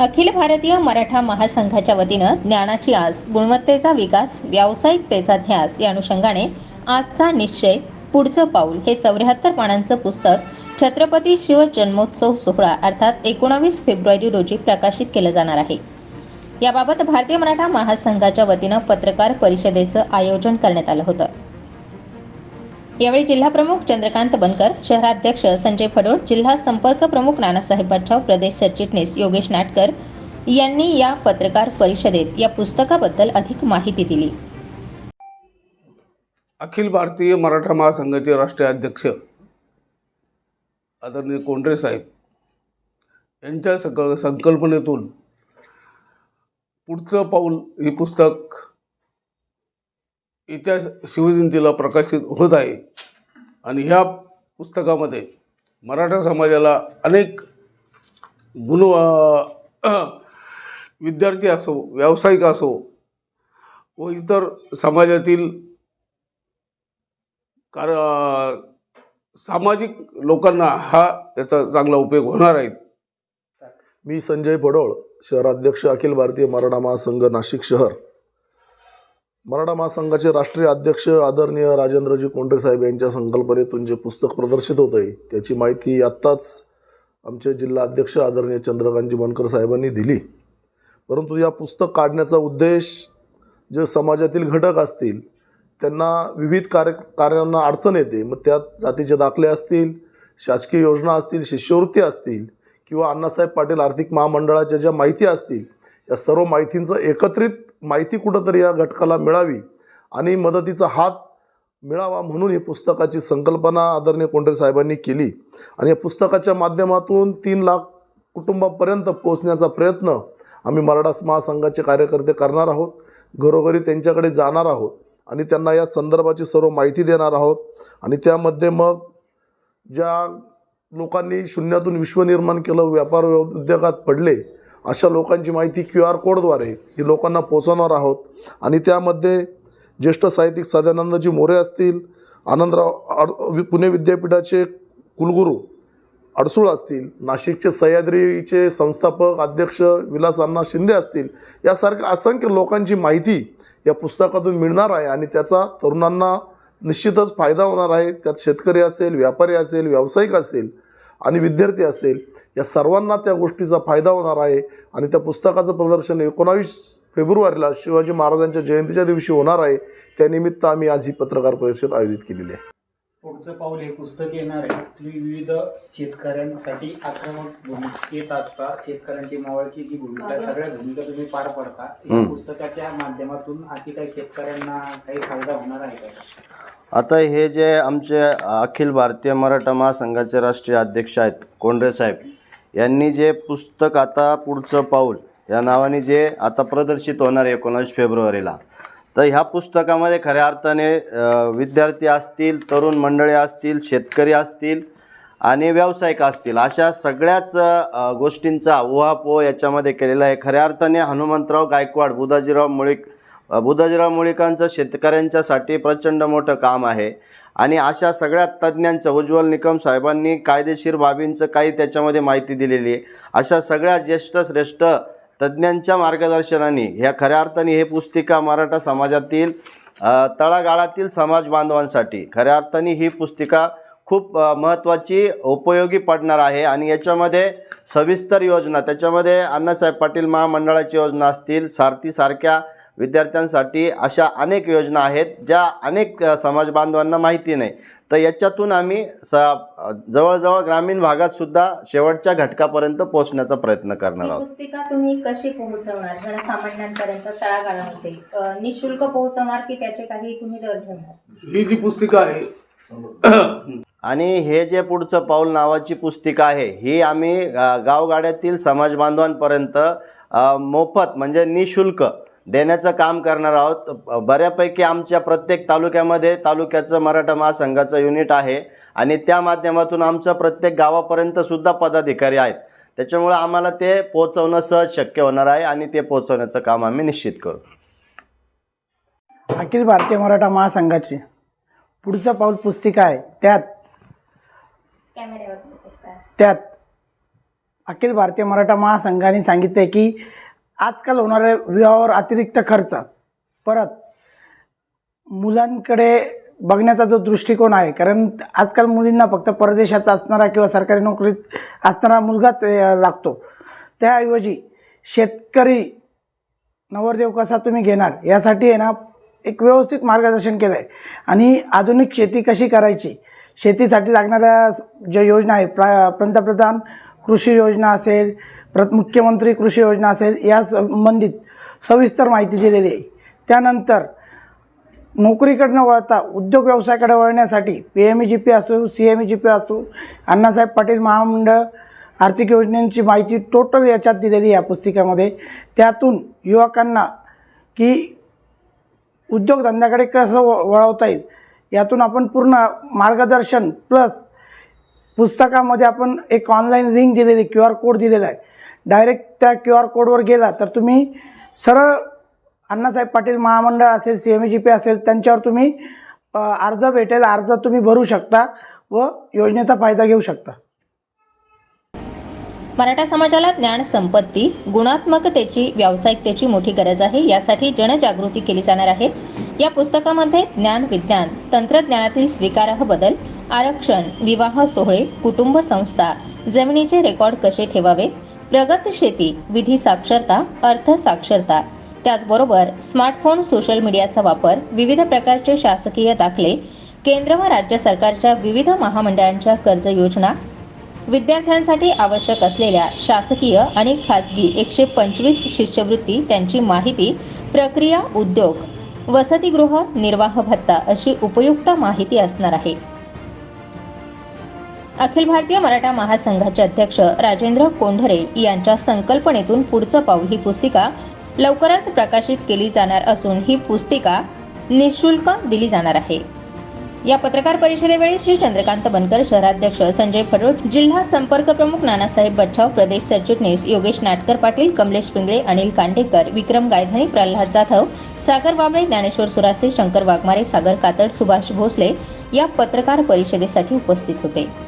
अखिल भारतीय मराठा महासंघाच्या वतीनं ज्ञानाची आस गुणवत्तेचा विकास व्यावसायिकतेचा ध्यास या अनुषंगाने आजचा निश्चय पुढचं पाऊल हे चौऱ्याहत्तर पानांचं पुस्तक छत्रपती शिव जन्मोत्सव सोहळा अर्थात एकोणावीस फेब्रुवारी रोजी प्रकाशित केलं जाणार आहे. याबाबत भारतीय मराठा महासंघाच्या वतीनं पत्रकार परिषदेचं आयोजन करण्यात आलं होतं. यावेळी जिल्हाप्रमुख चंद्रकांत बनकर शहराध्यक्ष संजय फडोळ जिल्हा संपर्क प्रमुख नानासाहेब बच्छाव प्रदेश सरचिटणीस योगेश नाटकर यांनी या पत्रकार परिषदेत या पुस्तकाबद्दल अधिक माहिती दिली. अखिल भारतीय मराठा महासंघाचे राष्ट्रीय अध्यक्ष आदरणीय कोंढरे साहेब यांच्या सक संकल्पनेतून पुढचं पाऊल हे पुस्तक येत्या शिवजयंतीला प्रकाशित होत आहे. आणि ह्या पुस्तकामध्ये मराठा समाजाला अनेक गुण विद्यार्थी असो व्यावसायिक असो व इतर समाजातील कार सामाजिक लोकांना हा याचा चांगला उपयोग होणार आहे. मी संजय पडोळ शहराध्यक्ष अखिल भारतीय मराठा महासंघ नाशिक शहर. मराठा महासंघाचे राष्ट्रीय अध्यक्ष आदरणीय राजेंद्रजी कोंडरे साहेब यांच्या संकल्पनेतून जे पुस्तक प्रदर्शित होत आहे त्याची माहिती आत्ताच आमचे जिल्हा अध्यक्ष आदरणीय चंद्रकांतजी मनकर साहेबांनी दिली. परंतु या पुस्तक काढण्याचा उद्देश जे समाजातील घटक असतील त्यांना विविध कार्य कार्यांना अडचण येते. मग त्यात जातीचे दाखले असतील शासकीय योजना असतील शिष्यवृत्ती असतील किंवा अण्णासाहेब पाटील आर्थिक महामंडळाच्या ज्या माहिती असतील या सर्व माहितींचं एकत्रित माहिती कुठंतरी या घटकाला मिळावी आणि मदतीचा हात मिळावा म्हणून ही पुस्तकाची संकल्पना आदरणीय कोंढरे साहेबांनी केली. आणि या पुस्तकाच्या माध्यमातून तीन लाख कुटुंबापर्यंत पोहोचण्याचा प्रयत्न आम्ही मराठा महासंघाचे कार्यकर्ते करणार आहोत. घरोघरी त्यांच्याकडे जाणार आहोत आणि त्यांना या संदर्भाची सर्व माहिती देणार आहोत. आणि त्यामध्ये मग ज्या लोकांनी शून्यातून विश्व निर्माण केलं व्यापार व्यव- उद्योगात पडले अशा लोकांची माहिती क्यू आर कोडद्वारे ही लोकांना पोचवणार आहोत. आणि त्यामध्ये ज्येष्ठ साहित्यिक सदानंदजी मोरे असतील आनंदराव आड वि- पुणे विद्यापीठाचे कुलगुरू अडसूळ असतील नाशिकचे सह्याद्रीचे संस्थापक अध्यक्ष विलास अण्णा शिंदे असतील यासारख्या असंख्य लोकांची माहिती या पुस्तकातून मिळणार आहे आणि त्याचा तरुणांना निश्चितच फायदा होणार आहे. त्यात शेतकरी असेल व्यापारी असेल व्यावसायिक असेल आणि विद्यार्थी असेल या सर्वांना त्या गोष्टीचा फायदा होणार आहे. आणि त्या पुस्तकाचं प्रदर्शन एकोणावीस फेब्रुवारीला शिवाजी महाराजांच्या जयंतीच्या दिवशी होणार आहे. त्यानिमित्त आम्ही आज ही पत्रकार परिषद आयोजित केलेली आहे. पुढचं पाऊल हे पुस्तक येणार आहे. तुम्ही विविध शेतकऱ्यांसाठी आक्रमक भूमिकेत असता शेतकऱ्यांची मावळची जी भूमिका सगळ्या भूमिका तुम्ही पार पडता. या पुस्तकाच्या माध्यमातून अशी काही शेतकऱ्यांना काही फायदा होणार आहे का? आता हे जे आमचे अखिल भारतीय मराठा महासंघाचे राष्ट्रीय अध्यक्ष आहेत कोंढरे साहेब यांनी जे पुस्तक आता पुढचं पाऊल या नावाने जे आता प्रदर्शित होणार आहे एकोणावीस फेब्रुवारीला तर ह्या पुस्तकामध्ये खऱ्या अर्थाने विद्यार्थी असतील तरुण मंडळी असतील शेतकरी असतील आणि व्यावसायिक असतील अशा सगळ्याच गोष्टींचा उहापोह याच्यामध्ये केलेला आहे. खऱ्या अर्थाने हनुमंतराव गायकवाड बुधाजीराव मुळीक बुधाजीराव मुळीकांचं शेतकऱ्यांच्यासाठी प्रचंड मोठं काम आहे. आणि अशा सगळ्या तज्ज्ञांचं उज्ज्वल निकम साहेबांनी कायदेशीर बाबींचं काही त्याच्यामध्ये माहिती दिलेली आहे. अशा सगळ्या ज्येष्ठ श्रेष्ठ तज्ज्ञांच्या मार्गदर्शनाने ह्या खऱ्या अर्थाने हे पुस्तिका मराठा समाजातील तळागाळातील समाज बांधवांसाठी खऱ्या अर्थाने ही पुस्तिका खूप महत्त्वाची उपयोगी पडणार आहे. आणि याच्यामध्ये सविस्तर योजना त्याच्यामध्ये अण्णासाहेब पाटील महामंडळाची योजना असतील सारथीसारख्या विद्यार्थ्यांसाठी अशा अनेक योजना आहेत ज्या अनेक अ, समाज बांधवांना माहिती नाही. तर याच्यातून आम्ही स जवळजवळ ग्रामीण भागात सुद्धा शेवटच्या घटकापर्यंत पोहोचण्याचा प्रयत्न करणार ही आहोत. पुस्तिका तुम्ही कशी पोहोचवणार? जनसामान्यांपर्यंत तळागाळामध्ये निशुल्क पोहोचवणार की त्याचे काही तुम्ही दर ठेवणार? ही जी पुस्तिका आहे. आणि हे जे पुढचं पाऊल नावाची पुस्तिका आहे ही आम्ही गावगाड्यातील समाज बांधवांपर्यंत मोफत म्हणजे निशुल्क देण्याचं काम करणार आहोत. बऱ्यापैकी आमच्या प्रत्येक तालुक्यामध्ये तालुक्याचं मराठा महासंघाचं युनिट आहे आणि त्या माध्यमातून आमचं प्रत्येक गावापर्यंत सुद्धा पदाधिकारी आहेत. त्याच्यामुळे आम्हाला ते पोचवणं सहज शक्य होणार आहे आणि ते पोचवण्याचं काम आम्ही निश्चित करू. अखिल भारतीय मराठा महासंघाची पुढचं पाऊल पुस्तिका आहे. त्यात त्यात अखिल भारतीय मराठा महासंघाने सांगितले की आजकाल होणाऱ्या विवाहावर अतिरिक्त खर्च. परत मुलांकडे बघण्याचा जो दृष्टिकोन आहे कारण आजकाल मुलींना फक्त परदेशाचा असणारा किंवा सरकारी नोकरीत असणारा मुलगाच लागतो. त्याऐवजी शेतकरी नवरदेव कसा तुम्ही घेणार? यासाठी आहे ना एक व्यवस्थित मार्गदर्शन केलं आहे आणि आधुनिक शेती कशी करायची? शेतीसाठी लागणाऱ्या ज्या योजना आहे प्रा पंतप्रधान कृषी योजना असेल प्र मुख्यमंत्री कृषी योजना असेल या संबंधित सविस्तर माहिती दिलेली आहे. त्यानंतर नोकरीकडनं वळता उद्योग व्यवसायाकडे वळण्यासाठी P M E G P असो C M E G P असो अण्णासाहेब पाटील महामंडळ आर्थिक योजनेची माहिती टोटल याच्यात दिलेली आहे या पुस्तिकेमध्ये. त्यातून युवकांना की उद्योगधंद्याकडे कसं व वळवता येईल यातून आपण पूर्ण मार्गदर्शन प्लस पुस्तकामध्ये आपण एक ऑनलाईन लिंक दिलेली क्यू आर कोड दिलेला आहे. डायरेक्ट त्या क्यू आर कोडवर गेला तर तुम्ही सरळ अण्णासाहेब पाटील महामंडळ असेल सी एम जी पी असेल त्यांच्यावर तुम्ही अर्ज भेटेल अर्ज तुम्ही भरू शकता व योजनेचा फायदा घेऊ शकता. मराठा समाजाला ज्ञान संपत्ती गुणात्मकतेची व्यावसायिकतेची मोठी गरज आहे यासाठी जनजागृती केली जाणार आहे. या पुस्तकामध्ये ज्ञान विज्ञान तंत्रज्ञानातील स्वीकारार्ह बदल आरक्षण विवाह सोहळे कुटुंब संस्था जमिनीचे रेकॉर्ड कसे ठेवावे प्रगत शेती विधी साक्षरता अर्थ साक्षरता. त्याचबरोबर स्मार्टफोन सोशल मीडियाचा वापर विविध प्रकारचे शासकीय दाखले केंद्र व राज्य सरकारच्या विविध महामंडळांच्या कर्ज योजना. विद्यार्थ्यांसाठी आवश्यक असलेल्या शासकीय आणि खाजगी एकशे पंचवीस शिष्यवृत्ती त्यांची माहिती प्रक्रिया उद्योग वसतिगृह निर्वाह भत्ता अशी उपयुक्त माहिती असणार आहे. अखिल भारतीय मराठा महासंघाचे अध्यक्ष राजेंद्र कोंढरे यांच्या संकल्पनेतून पुढचं पाऊल ही पुस्तिका लवकरच प्रकाशित केली जाणार असून ही पुस्तिका निशुल्क दिली जाणार आहे. या पत्रकार परिषदेवेळी श्री चंद्रकांत बनकर शहराध्यक्ष संजय फडोळ जिल्हा संपर्क प्रमुख नानासाहेब बच्छाव प्रदेश सरचिटणीस योगेश नाटकर पाटील कमलेश पिंगळे अनिल कांडेकर विक्रम गायधणी प्रल्हाद जाधव सागर बाबळे ज्ञानेश्वर सुरासे शंकर वाघमारे सागर कातड सुभाष भोसले या पत्रकार परिषदेसाठी उपस्थित होते.